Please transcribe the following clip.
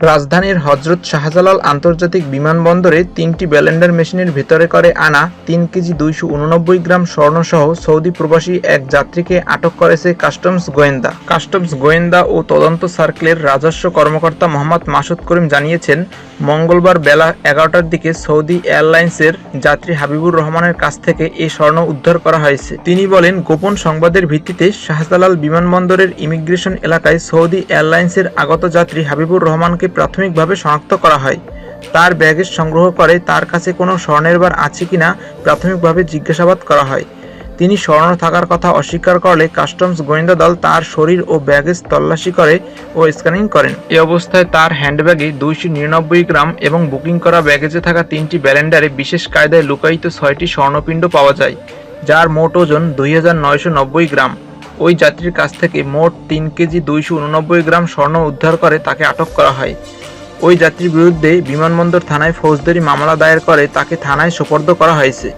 রাজধানীর হজরত শাহজালাল আন্তর্জাতিক বিমানবন্দরে তিনটি ব্যালেন্ডার মেশিনের ভেতরে করে আনা তিন কেজি দুইশো উননব্বই গ্রাম স্বর্ণসহ সৌদি প্রবাসী এক যাত্রীকে আটক করেছে কাস্টমস গোয়েন্দা। কাস্টমস গোয়েন্দা ও তদন্ত সার্কেলের রাজস্ব কর্মকর্তা মোহাম্মদ মাসুদ করিম জানিয়েছেন, মঙ্গলবার বেলা এগারোটার দিকে সৌদি এয়ারলাইন্সের যাত্রী হাবিবুর রহমানের কাছ থেকে এই স্বর্ণ উদ্ধার করা হয়েছে। তিনি বলেন, গোপন সংবাদের ভিত্তিতে শাহজালাল বিমানবন্দরের ইমিগ্রেশন এলাকায় সৌদি এয়ারলাইন্সের আগত যাত্রী হাবিবুর রহমানকে প্রাথমিকভাবে শনাক্ত করা হয়। তার ব্যাগেজ সংগ্রহ করে তার কাছে কোনো স্বর্ণের বার আছে কিনা প্রাথমিকভাবে জিজ্ঞাসাবাদ করা হয়। তিনি স্বর্ণ থাকার কথা অস্বীকার করলে কাস্টমস গোয়েন্দা দল তার শরীর ও ব্যাগেজ তল্লাশি করে ও স্ক্যানিং করেন। এ অবস্থায় তার হ্যান্ডব্যাগে দুইশো নিরানব্বই গ্রাম এবং বুকিং করা ব্যাগেজে থাকা তিনটি ব্যালেন্ডারে বিশেষ কায়দায় লুকায়িত ছয়টি স্বর্ণপিণ্ড পাওয়া যায়, যার মোট ওজন দুই হাজার নয়শো নব্বই গ্রাম। ওই যাত্রীর কাছ থেকে মোট তিন কেজি দুইশো উননব্বই গ্রাম স্বর্ণ উদ্ধার করে তাকে আটক করা হয়। ওই যাত্রীর বিরুদ্ধে বিমানবন্দর থানায় ফৌজদারি মামলা দায়ের করে তাকে থানায় সোপর্দ করা হয়েছে।